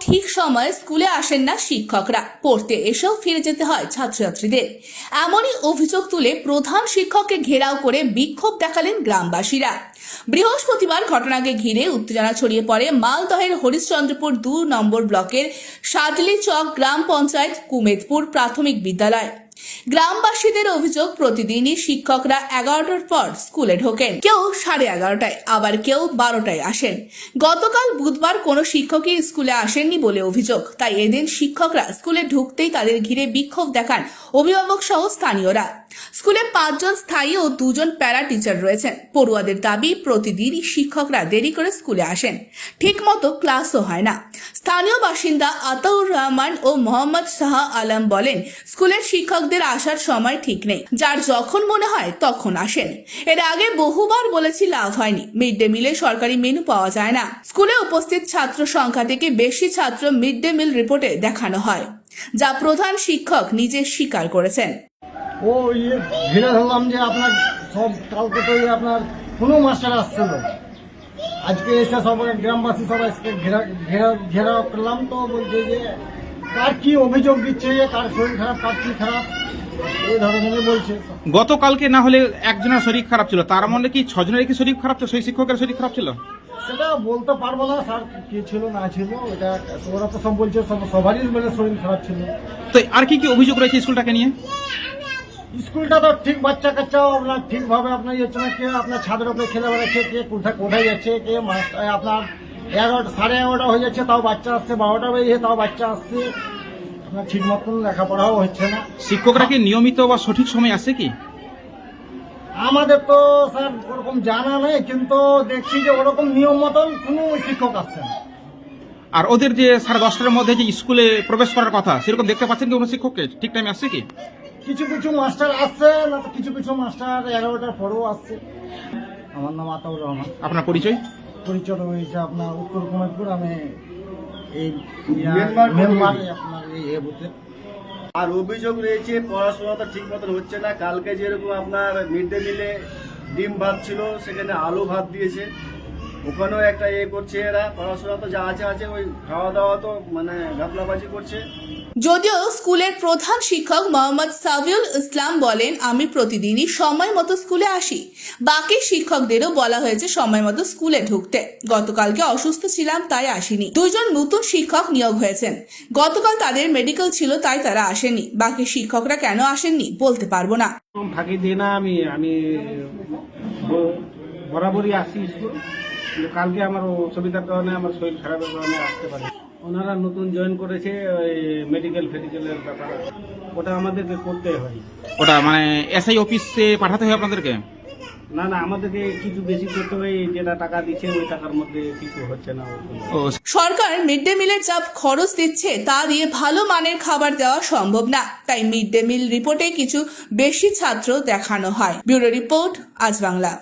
ঠিক সময় স্কুলে আসেন না শিক্ষকরা। পড়তে এসেও ফিরে যেতে হয় ছাত্রছাত্রীদের। এমনই অভিযোগ তুলে প্রধান শিক্ষককে ঘেরাও করে বিক্ষোভ দেখালেন গ্রামবাসীরা। বৃহস্পতিবার ঘটনাকে ঘিরে উত্তেজনা ছড়িয়ে পড়ে মালদহের হরিশ্চন্দ্রপুর দু নম্বর ব্লকের সাদলি চক গ্রাম পঞ্চায়েত কুমেদপুর প্রাথমিক বিদ্যালয়। গ্রামবাসীদের অভিযোগ, প্রতিদিনই শিক্ষকরা এগারোটার পর স্কুলে ঢোকেন। কেউ সাড়ে এগারোটায়, আবার কেউ বারোটায় আসেন। গতকাল বুধবার কোনো শিক্ষকই স্কুলে আসেননি বলে অভিযোগ। তাই এদিন শিক্ষকরা স্কুলে ঢুকতেই তাদের ঘিরে বিক্ষোভ দেখান অভিভাবক সহ স্থানীয়রা। স্কুলে পাঁচজন স্থায়ী ও দুজন প্যারা টিচার রয়েছেন। পড়ুয়াদের দাবি, প্রতিদিনই শিক্ষকরা দেরি করে স্কুলে আসেন। ঠিকমতো ক্লাসও হয় না। স্থানীয় বাসিন্দা আতাউর রহমান ও মোহাম্মদ শাহ আলম বলেন, স্কুলের শিক্ষকদের আসার সময় ঠিক নেই। যার যখন মনে হয় তখন আসেন। এর আগে বহুবার বলেছি লাভ হয়নি। মিড ডে মিলে সরকারি মেনু পাওয়া যায় না। স্কুলে উপস্থিত ছাত্র সংখ্যা থেকে বেশি ছাত্র মিড ডে মিল রিপোর্টে দেখানো হয়, যা প্রধান শিক্ষক নিজে স্বীকার করেছেন। ও ইয়ে ধরলাম যে আপনার সব কালকে তো আপনার কোনো মাস্টার আসছিল। আজকে এসে সব গ্রামবাসী সব আজকে ঘেরা ঘেরা ঘেরাও করলাম তো বলছে যে কার কি অভিযোগ দিচ্ছে কার শরীর খারাপ কার কি খারাপ এই ধরনের বলছে। গতকালকে না হলে একজনের শরীর খারাপ ছিল তার মধ্যে কি ছজনের কি শরীর খারাপ ছিল সেই শিক্ষকের শরীর খারাপ ছিল? সেটা বলতে পারব না স্যার কি ছিল না ছিল এটা ওরা তো সব বলছে সব সবারই মানে শরীর খারাপ ছিল। তো আর কি কি অভিযোগ রয়েছে স্কুলটাকে নিয়ে? স্কুলটা তো ঠিক বাচ্চা কাচ্চাও আপনার ঠিকভাবে আপনার ইয়ে হচ্ছে না কে আপনার ছাদের উপরে খেলে বেড়াচ্ছে কে কোথায় কোথায় যাচ্ছে কে আপনার এগারোটা সাড়ে এগারোটা হয়ে যাচ্ছে তাও বাচ্চা আসছে বারোটা বেজে তাও বাচ্চা আসছে। আপনার ঠিক মতন লেখাপড়াও হচ্ছে না। শিক্ষকরা কি নিয়মিত বা সঠিক সময় আসে কি? আমাদের তো স্যার ওরকম জানা নেই কিন্তু দেখছি যে ওরকম নিয়ম মতন কোনো শিক্ষক আসছে না। আর ওদের যে সাড়ে দশটার মধ্যে যে স্কুলে প্রবেশ করার কথা সেরকম দেখতে পাচ্ছেন কি কোনো শিক্ষককে? ঠিক টাইমে আসছে কি? কিছু কিছু মাস্টার আসছে না তো কিছু কিছু মাস্টার এগারোটার পরেও আসছে। আমার নাম আতাউর রহমান। আপনার পরিচয়? পরিচয় হয়েছে আপনার উত্তর কুমারপুর আমি এই মেম্বার মেম্বার আপনার এই এ বুথে। আর অভিযোগ রয়েছে পড়াশোনা তো ঠিক মতন হচ্ছে না। কালকে যেরকম আপনার মিড ডে মিলে ডিম ভাত ছিল সেখানে আলু ভাত দিয়েছে। ওখানেও একটা এ করছে এরা পড়াশোনা তো যা আছে আছে ওই খাওয়া দাওয়া তো মানে গাপলাবাজি করছে। যদিও স্কুলের প্রধান শিক্ষক মোহাম্মদ সাবিউল ইসলাম বলেন আমি প্রতিদিনই সময় মতো স্কুলে আসি। বাকি শিক্ষকদেরও বলা হয়েছে সময় মতো স্কুলে ঢুকতে। গতকালকে অসুস্থ ছিলাম তাই আসিনি। দুইজন নতুন শিক্ষক নিয়োগ হয়েছেন। গতকাল তাদের মেডিকেল ছিল তাই তারা আসেনি। বাকি শিক্ষকরা কেন আসেননি বলতে পারব না। ফাঁকি দিই না আমি আমি বরাবরই আসি স্কুল। কিন্তু কালকে আমার অসুবিধার কারণে আমার শরীর খারাপের কারণে আসতে পারি ওনারা নতুন জয়েন করেছে ওই মেডিকেল ফেডিকেলের ব্যাপার। ওটা আমাদেরকে করতে হয়। ওটা মানে এসআই অফিসে পাঠাতে হয় আপনাদেরকে? না না আমাদেরকে কিছু বেশি করতে হয় যেটা টাকা দিচ্ছে ওই টাকার মধ্যে কিছু হচ্ছে না। ও সরকার মিড ডে মিলের যা খরচ দিচ্ছে তা দিয়ে ভালো মানের খাবার দেওয়া সম্ভব না। তাই মিড ডে মিল রিপোর্টে কিছু বেশি ছাত্র দেখানো হয়। ব্যুরো রিপোর্ট আজ বাংলা।